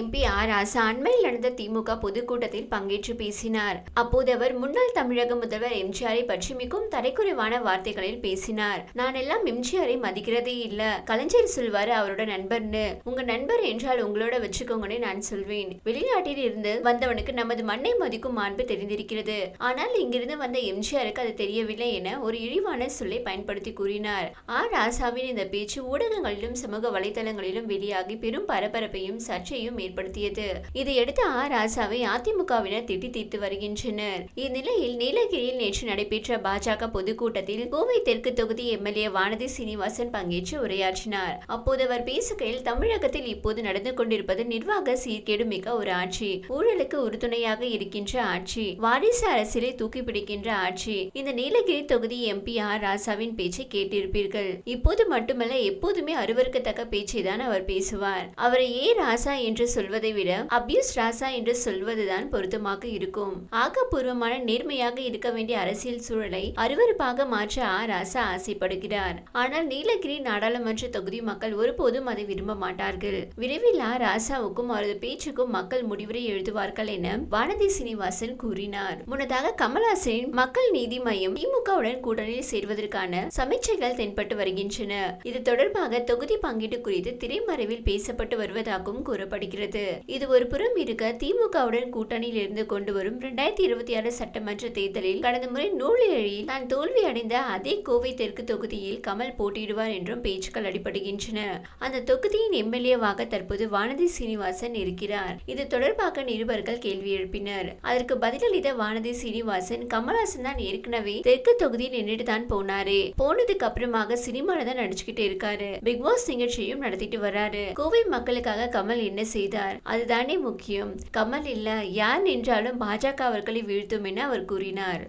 MP R ராசா அண்மையில் நடந்த திமுக பொதுக்கூட்டத்தில் பங்கேற்று பேசினார். அப்போது அவர் முன்னாள் தமிழக முதல்வர் எம்ஜிஆரை பற்றி மிகவும் தரைக்குறைவான வார்த்தைகளில் பேசினார். நான் எல்லாம் எம்ஜிஆரை மதிக்கிறதே இல்ல. கலைஞர் சொல்வாரு அவரோட நண்பர்னு. உங்க நண்பர் என்றால் உங்களோட வச்சுக்கோங்கன்னு நான் சொல்வேன். வெளிநாட்டில் இருந்து வந்தவனுக்கு நமது மண்ணை மதிக்கும் மாண்பு தெரிந்திருக்கிறது. ஆனால் இங்கிருந்து வந்த எம்ஜிஆருக்கு அது தெரியவில்லை என ஒரு இழிவான சொல்லை பயன்படுத்தி கூறினார். ஆர் ராசாவின் இந்த பேச்சு ஊடகங்களிலும் சமூக வலைதளங்களிலும் வெளியாகி பெரும் பரபரப்பையும் சர்ச்சையும் ஏற்படுத்தியது. இதையடுத்து ஆ ராசாவை அதிமுகவினர் திட்டி தீர்த்து வருகின்றனர். இந்நிலையில் நீலகிரியில் நேற்று நடைபெற்ற பாஜக பொதுக்கூட்டத்தில் கோவை தெற்கு தொகுதி எம்எல்ஏ வானதி சீனிவாசன் பங்கேற்று உரையாற்றினார். அப்போது அவர் பேசுகையில் தமிழகத்தில் இப்போது நடந்து கொண்டிருப்பது நிர்வாக சீர்கேடு மிக்க ஒரு ஆட்சி. ஊழலுக்கு உறுதுணையாக இருக்கின்ற ஆட்சி. வாரிசு அரசியலை தூக்கி பிடிக்கின்ற ஆட்சி. இந்த நீலகிரி தொகுதி எம்பி ஆர் ராசாவின் பேச்சை கேட்டிருப்பீர்கள். இப்போது மட்டுமல்ல எப்போதுமே அருவருக்கத்தக்க பேச்சை தான் அவர் பேசுவார். அவரை ஏ ராசா என்று சொல்வதை விட அபியூஸ் ராசா என்று சொல்வதுதான் பொருத்தமாக இருக்கும். ஆக்கப்பூர்வமான நேர்மையாக இருக்க வேண்டிய அரசியல் சூழலை அருவருப்பாக மாற்ற ஆ ராசா ஆசைப்படுகிறார். ஆனால் நீலகிரி நாடாளுமன்ற தொகுதி மக்கள் ஒருபோதும் அதை விரும்ப மாட்டார்கள். விரைவில் ஆ ராசாவுக்கும் அவரது பேச்சுக்கும் மக்கள் முடிவுரை எழுதுவார்கள் என வானதி சீனிவாசன் கூறினார். முன்னதாக கமல்ஹாசனின் மக்கள் நீதி மையம் திமுகவுடன் கூட்டணியில் சேர்வதற்கான சமீட்சைகள் தென்பட்டு வருகின்றன. இது தொடர்பாக தொகுதி பங்கீடு குறித்து திரைமறைவில் பேசப்பட்டு வருவதாகவும் கூறப்படுகிறது. வருகிறது இது ஒரு புறம் இருக்க திமுகவுடன் கூட்டணியில் இருந்து கொண்டு வரும் இரண்டாயிரத்தி இருபத்தி ஆறு சட்டமன்ற தேர்தலில் கடந்த முறை நூலேழியில் தான் தோல்வி அடைந்த அதே கோவை தெற்கு தொகுதியில் கமல் போட்டியிடுவார் என்றும் பேச்சுக்கள் அடிபடுகின்றன. அந்த தொகுதியின் எம்எல்ஏவாக தற்போது வானதி சீனிவாசன் இருக்கிறார். இது தொடர்பாக நிருபர்கள் கேள்வி எழுப்பினர். அதற்கு பதிலளித்த வானதி சீனிவாசன் கமல்ஹாசன் தான் ஏற்கனவே தெற்கு தொகுதியில் நின்றுட்டு தான் போனாரு. போனதுக்கு அப்புறமாக சினிமால தான் நடிச்சுக்கிட்டு இருக்காரு. பிக் பாஸ் நிகழ்ச்சியும் நடத்திட்டு வர்றாரு கோவை மக்களுக்காக கமல் என்ன செய்தார். அதுதானே முக்கியம். கமல் இல்ல யார் நின்றாலும் பாஜக அவர்களை வீழ்த்தும் என அவர் கூறினார்.